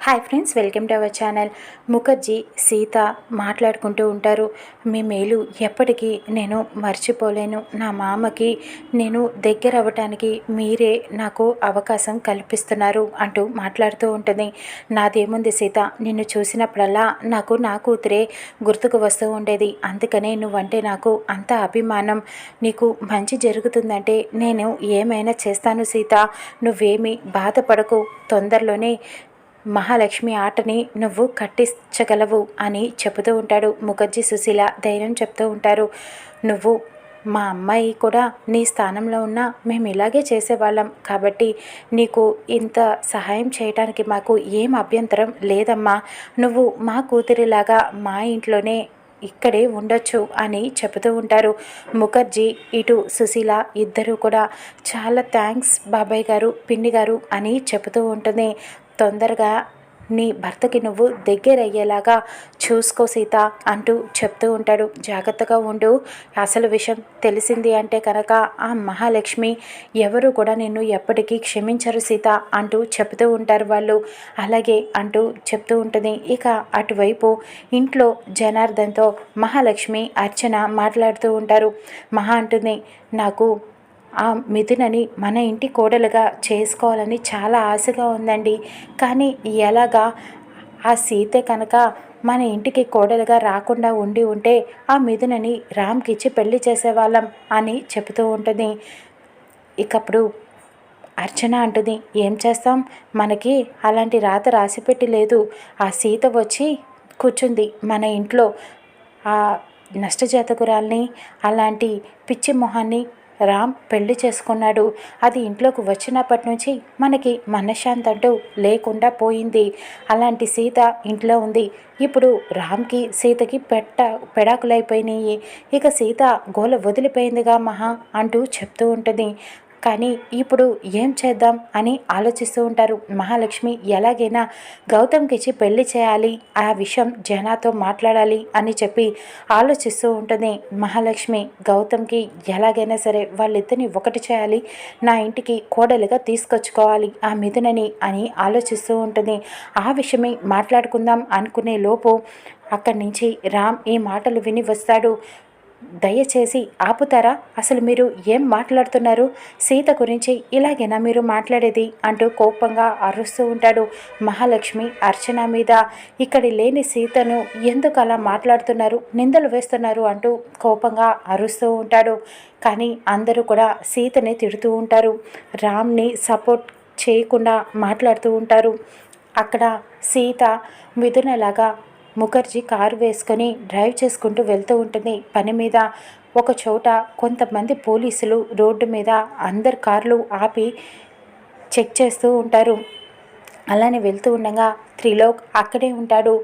Hi friends welcome to our channel Mukherjee Sita మాట్లాడుకుంటూ ఉంటారు. మీ మేలు ఎప్పటికీ నేను మర్చిపోలేను. నా మామకి నేను దగ్గర అవ్వటానికి మీరే నాకు అవకాశం కల్పిస్తున్నారు అంటూ మాట్లాడుతూ ఉంటుంది. నాదేముంది సీత? నిన్ను చూసినప్పుడల్లా నాకు నా కూతురే గుర్తుకు వస్తూ ఉండేది. అందుకనే నువ్వంటే నాకు అంత అభిమానం. నీకు మంచి జరుగుతుందంటే నేను ఏమైనా చేస్తాను సీత. నువ్వేమీ బాధపడకు. తొందరలోనే మహాలక్ష్మి ఆటని నువ్వు కట్టించగలవు అని చెబుతూ ఉంటాడు. ముఖర్జీ సుశీల ధైర్యం చెప్తూ ఉంటారు. నువ్వు మా అమ్మాయి కూడా నీ స్థానంలో ఉన్న మేము ఇలాగే చేసేవాళ్ళం. కాబట్టి నీకు ఇంత సహాయం చేయడానికి మాకు ఏం అభ్యంతరం లేదమ్మా. నువ్వు మా కూతురిలాగా మా ఇంట్లోనే ఇక్కడే ఉండొచ్చు అని చెబుతూ ఉంటారు. ముఖర్జీ ఇటు సుశీల ఇద్దరు కూడా చాలా థ్యాంక్స్ బాబాయ్ గారు పిన్ని గారు అని చెబుతూ ఉంటుంది. తొందరగా నీ భర్తకి నువ్వు దగ్గరయ్యేలాగా చూసుకో సీత అంటూ చెప్తూ ఉంటాడు. జాగ్రత్తగా ఉండు. అసలు విషయం తెలిసింది అంటే కనుక ఆ మహాలక్ష్మి ఎవరు కూడా నిన్ను ఎప్పటికీ క్షమించరు సీత అంటూ చెప్తూ ఉంటారు వాళ్ళు. అలాగే అంటూ చెప్తూ ఉంటుంది. ఇక అటువైపు ఇంట్లో జనార్దన్తో మహాలక్ష్మి అర్చన మాట్లాడుతూ ఉంటారు. మహా అంటుంది నాకు ఆ మిథునని మన ఇంటి కోడలుగా చేసుకోవాలని చాలా ఆశగా ఉందండి. కానీ ఎలాగా? ఆ సీత కనుక మన ఇంటికి కోడలుగా రాకుండా ఉండి ఉంటే ఆ మిథునని రామ్కి ఇచ్చి పెళ్ళి చేసేవాళ్ళం అని చెబుతూ ఉంటుంది. ఇకప్పుడు అర్చన అంటుంది ఏం చేస్తాం? మనకి అలాంటి రాత రాసిపెట్టి లేదు. ఆ సీత వచ్చి కూర్చుంది మన ఇంట్లో. ఆ నష్టజాతకురాల్ని అలాంటి పిచ్చి మొహాన్ని రామ్ పెళ్ళి చేసుకున్నాడు. అది ఇంట్లోకి వచ్చినప్పటి నుంచి మనకి మనశ్శాంతి అంటూ లేకుండా పోయింది. అలాంటి సీత ఇంట్లో ఉంది. ఇప్పుడు రామ్కి సీతకి పెట్ట పెడాకులైపోయినాయి. ఇక సీత గోల వదిలిపోయిందిగా మహా అంటూ చెప్తూ ఉంటుంది. కానీ ఇప్పుడు ఏం చేద్దాం అని ఆలోచిస్తూ ఉంటారు. మహాలక్ష్మి ఎలాగైనా గౌతమ్కి ఇచ్చి పెళ్ళి చేయాలి ఆ విషయం జనాతో మాట్లాడాలి అని చెప్పి ఆలోచిస్తూ ఉంటుంది. మహాలక్ష్మి గౌతమ్కి ఎలాగైనా సరే వాళ్ళిద్దరిని ఒకటి చేయాలి నా ఇంటికి కోడలుగా తీసుకొచ్చుకోవాలి ఆ మిథునని అని ఆలోచిస్తూ ఉంటుంది. ఆ విషయమే మాట్లాడుకుందాం అనుకునే లోపు అక్కడి నుంచి రామ్ ఈ మాటలు విని వస్తాడు. దయచేసి ఆపుతారా? అసలు మీరు ఏం మాట్లాడుతున్నారు? సీత గురించి ఇలాగేనా మీరు మాట్లాడేది? అంటూ కోపంగా అరుస్తూ ఉంటాడు మహాలక్ష్మి అర్చన మీద. ఇక్కడి లేని సీతను ఎందుకు అలా మాట్లాడుతున్నారు? నిందలు వేస్తున్నారు అంటూ కోపంగా అరుస్తూ ఉంటాడు. కానీ అందరూ కూడా సీతని తిడుతూ ఉంటారు. రామ్ని సపోర్ట్ చేయకుండా మాట్లాడుతూ ఉంటారు. అక్కడ సీత మిథునలాగా ముఖర్జీ కారు వేసుకొని డ్రైవ్ చేసుకుంటూ వెళ్తూ ఉంటుంది. పని మీద ఒక చోట కొంతమంది పోలీసులు రోడ్డు మీద అందరు కార్లు ఆపి చెక్ చేస్తూ ఉంటారు. అలానే వెళ్తూ ఉండగా త్రిలోక్ అక్కడే ఉంటాడు.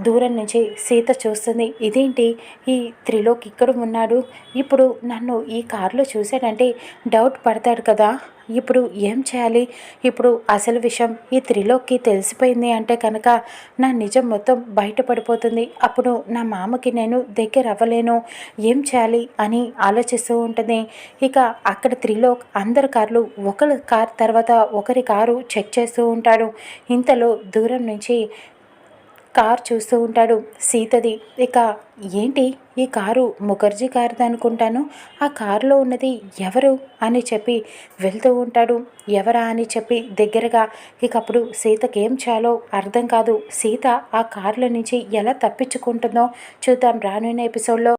దూరం నుంచి సీత చూస్తుంది. ఇదేంటి? ఈ త్రిలోక్ ఇక్కడ ఉన్నాడు. ఇప్పుడు నన్ను ఈ కారులో చూశాడంటే డౌట్ పడతాడు కదా. ఇప్పుడు ఏం చేయాలి? ఇప్పుడు అసలు విషయం ఈ త్రిలోకి తెలిసిపోయింది అంటే కనుక నా నిజం మొత్తం బయటపడిపోతుంది. అప్పుడు నా మామకి నేను దగ్గర అవ్వలేను. ఏం చేయాలి అని ఆలోచిస్తూ ఉంటుంది. ఇక అక్కడ త్రిలోక్ అందరి కార్లు ఒకరి కార్ తర్వాత ఒకరి కారు చెక్ చేస్తూ ఉంటాడు. ఇంతలో దూరం నుంచి కార్ చూస్తూ ఉంటాడు. సీతది ఇక ఏంటి? ఈ కారు ముఖర్జీ కారుది అనుకుంటాను. ఆ కారులో ఉన్నది ఎవరు? అని చెప్పి వెళ్తూ ఉంటాడు. ఎవరా? అని చెప్పి దగ్గరగా ఇక అప్పుడు సీతకేం చేయాలో అర్థం కాదు. సీత ఆ కారుల నుంచి ఎలా తప్పించుకుంటుందో చూద్దాం రానున్న ఎపిసోడ్లో.